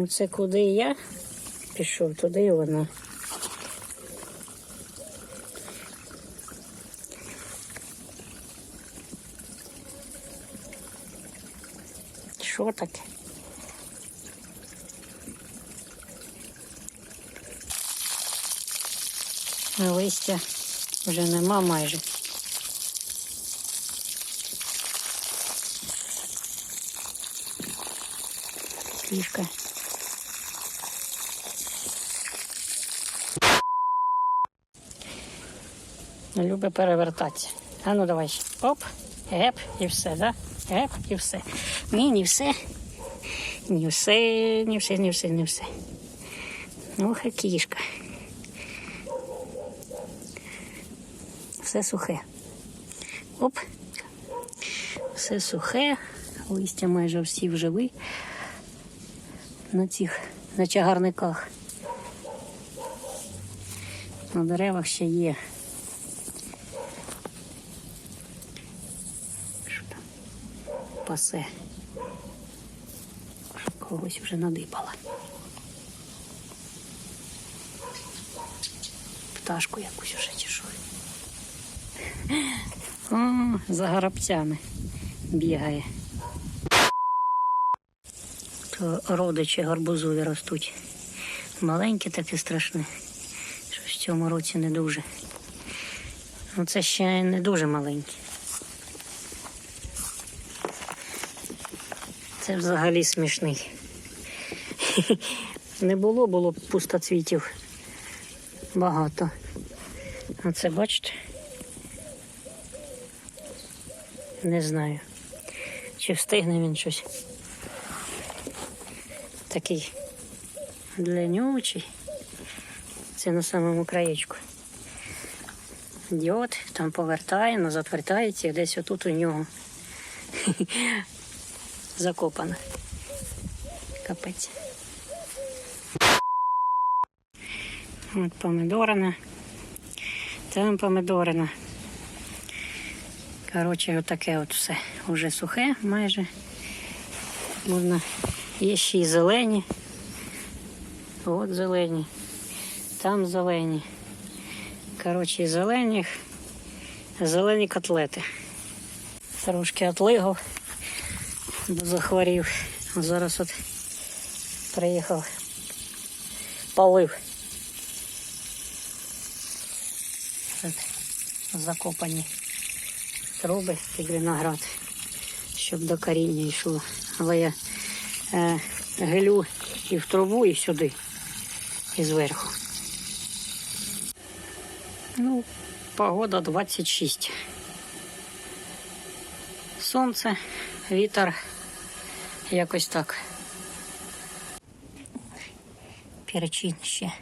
Ну це куди я пішов, туди вона. Що таке? Листя вже нема майже. Кішка. Любить перевертатися. А ну давай. ще. Оп, геп і все, да? Геп і все. Ні, не все. Не все, не все, не все, не все. І кішка. Все сухе. Оп. Все сухе. Листя майже всі вживи на цих на чагарниках. На деревах ще є. Що там? Пасе. Когось вже надипала. Пташку якусь уже чи. О, за горобцями бігає. То родичі гарбузові ростуть. Маленькі такі страшні. Що в цьому році не дуже. Ну це ще не дуже маленькі. Це взагалі смішний. Не було, було пустоцвітів багато. А це бачите? Не знаю. Чи встигне він щось. Такий длиннючий. Це на самому краєчку. Діод там повертає, назад вертається і десь отут у нього закопано. Капець. От помидорина. Там помидорина. Коротше, отаке от все. Уже сухе майже. Можна. Є ще й зелені. От зелені. Там зелені. Коротше, і зелені. Котлети. Трошки отлигав, захворів. Зараз от приїхав, полив. От закопані труби під виноград, щоб до коріння йшло. Але я е, гелю і в трубу, і сюди, і зверху. Ну, погода 26. Сонце, вітер, якось так. Перечин ще.